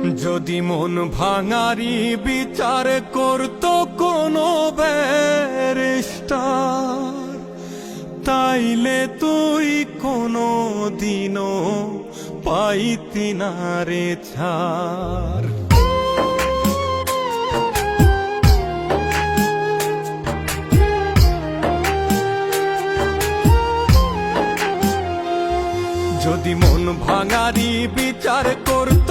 যদি মন ভাঙারি বিচার করত কোনো ব্যারিস্টার, তাইলে তুই কোনো দিনও পাইতি না রে ছাড়। যদি মন ভাঙারি বিচার করত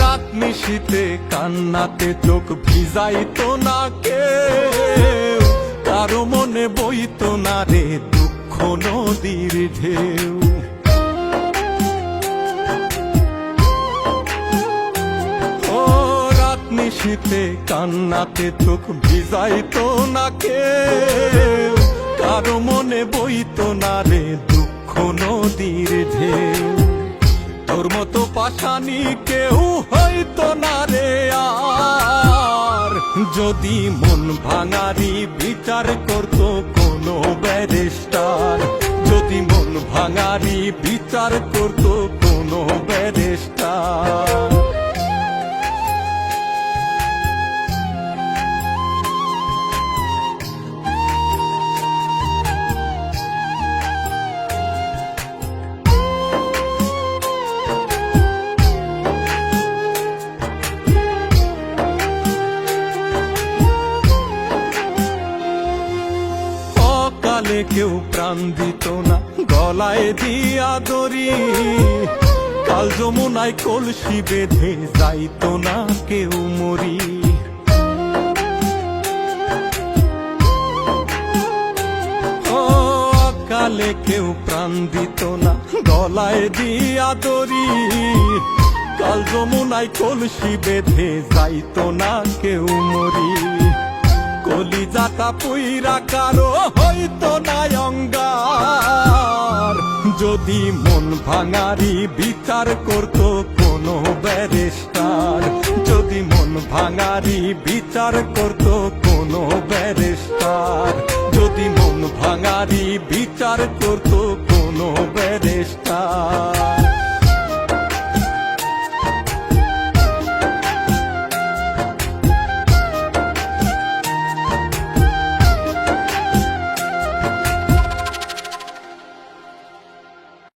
রাত মিশিতে কান্নাতে চোখ ভিজাইতো না কেউ। কারও মনে বইতো না রে দুঃখ নদীর ঢেউ। ও রাত নিশীতে কান্নাতে চোখ ভিজাইতো না কেউ। কারও মনে বইতো না রে দুঃখ নদীর ঢেউ। পাশানি কেউ হইতো না রে আর। যদি মন ভাঙারি বিচার করত কোনো ব্যারিস্টার, যদি মন ভাঙারি বিচার করত অকালে কেউ প্রাণ দিত না, গলায় দিয়া দড়ি। কাল যমুনায় কলসি বেঁধে যাইতো না কেউ মরি। ও অকালে কেউ প্রাণ দিত না, গলায় দিয়া দড়ি। কাল যমুনায় কলসি বেঁধে যাইত না কেউ মরি। কলিজাটা পুইরা কারও হইতো না অঙ্গার। যদি মন ভাঙারি বিচার করত কোনো ব্যারিস্টার। যদি মন ভাঙারি বিচার করত কোনো ব্যারিস্টার। যদি মন ভাঙারি বিচার করত